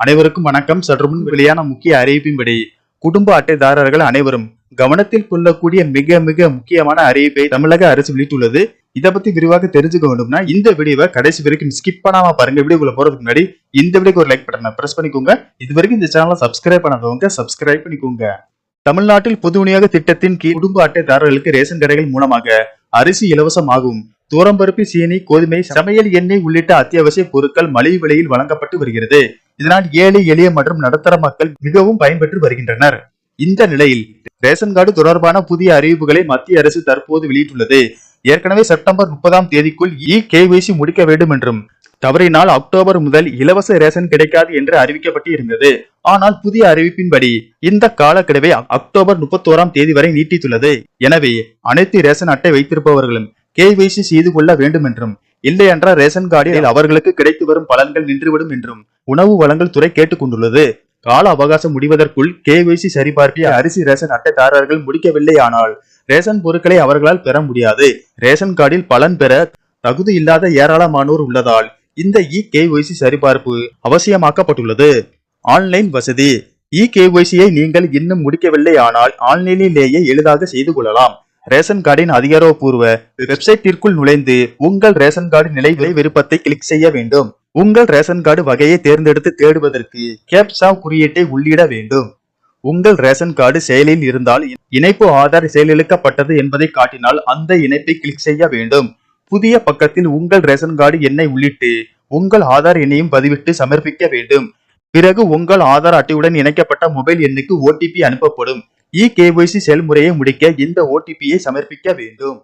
அனைவருக்கும் வணக்கம். சற்று முன் வெளியான முக்கிய அறிவிப்பின்படி குடும்ப அட்டைதாரர்கள் அனைவரும் கவனத்தில் கொள்ளக்கூடிய மிக மிக முக்கியமான அறிவிப்பை தமிழக அரசு வெளியிட்டுள்ளது. இதை பத்தி விரிவாக தெரிஞ்சுக்க வேண்டும்னா இந்த வீடியோவை கடைசி வரைக்கும் ஸ்கிப் பண்ணாம பாருங்க. வீடியோக்குள்ள போறதுக்கு முன்னாடி இந்த வீடியோக்கு ஒரு லைக் பட்டனை பிரஸ் பண்ணிக்கோங்க. இது வரைக்கும் இந்த சேனலை சப்ஸ்கிரைப் பண்ணாதவங்க சப்ஸ்கிரைப் பண்ணிக்கோங்க. தமிழ்நாட்டில் பொது விநியோக திட்டத்தின் கீழ் குடும்ப அட்டைதாரர்களுக்கு ரேஷன் கடைகள் மூலமாக அரிசி இலவசமாகும். தூரம்பருப்பு சீனி கோதுமை சமையல் எண்ணெய் உள்ளிட்ட அத்தியாவசிய பொருட்கள் மலிவு விலையில் வழங்கப்பட்டு வருகிறது. இதனால் ஏழை எளிய மற்றும் நடுத்தர மக்கள் மிகவும் பயன்பெற்று வருகின்றனர். இந்த நிலையில் ரேஷன் கார்டு தொடர்பான புதிய அறிவிப்புகளை மத்திய அரசு தற்போது வெளியிட்டுள்ளது. ஏற்கனவே செப்டம்பர் முப்பதாம் தேதிக்குள் இ கேவைசி முடிக்க வேண்டும் என்றும் தவறினால் அக்டோபர் முதல் இலவச ரேஷன் கிடைக்காது என்று அறிவிக்கப்பட்டு இருந்தது ஆனால் புதிய அறிவிப்பின்படி இந்த காலக்கெடுவை அக்டோபர் முப்பத்தோராம் தேதி வரை நீட்டித்துள்ளது. எனவே அனைத்து ரேஷன் அட்டை வைத்திருப்பவர்களும் கேவைசி செய்து கொள்ள வேண்டும் என்றும் இல்லை என்றால் ரேஷன் கார்டில் அவர்களுக்கு கிடைத்து வரும் பலன்கள் நின்றுவிடும் என்றும் உணவு வழங்கல் துறை கேட்டுக் கொண்டுள்ளது கால அவகாசம் முடிவதற்குள் கேவைசி சரிபார்ப்பிய அரிசி ரேஷன் அட்டைதாரர்கள் முடிக்கவில்லை ஆனால் ரேஷன் பொருட்களை அவர்களால் பெற முடியாது. ரேஷன் கார்டில் பலன் பெற தகுதி இல்லாத ஏராளமானோர் உள்ளதால் இந்த இ கேஒய்சி சரிபார்ப்பு அவசியமாக்கப்பட்டுள்ளது. ஆன்லைன் வசதி. இ கேஒய்சியை நீங்கள் இன்னும் முடிக்கவில்லை ஆனால் ஆன்லைனிலேயே எளிதாக செய்து கொள்ளலாம். ரேஷன் கார்டின் அதிகாரப்பூர்வ வெப்சைட்டிற்குள் நுழைந்து உங்கள் ரேஷன் கார்டு நிலை விருப்பத்தை கிளிக் செய்ய வேண்டும். உங்கள் ரேஷன் கார்டு வகையை தேர்ந்தெடுத்து தேடுவதற்கு கேப்சா குறியீட்டை உள்ளிட வேண்டும். உங்கள் ரேஷன் கார்டு செயலில் இருந்தால் இணைப்பு ஆதார் செயலிழக்கப்பட்டது என்பதை காட்டினால் அந்த இணைப்பை கிளிக் செய்ய வேண்டும். புதிய பக்கத்தில் உங்கள் ரேஷன் கார்டு எண்ணை உள்ளிட்டு உங்கள் ஆதார் எண்ணையும் பதிவிட்டு சமர்ப்பிக்க வேண்டும். பிறகு உங்கள் ஆதார் அட்டையுடன் இணைக்கப்பட்ட மொபைல் எண்ணுக்கு ஓடிபி அனுப்பப்படும். இ கேஒய்சி செயல்முறையை முடிக்க இந்த ஓடிபியை சமர்ப்பிக்க வேண்டும்.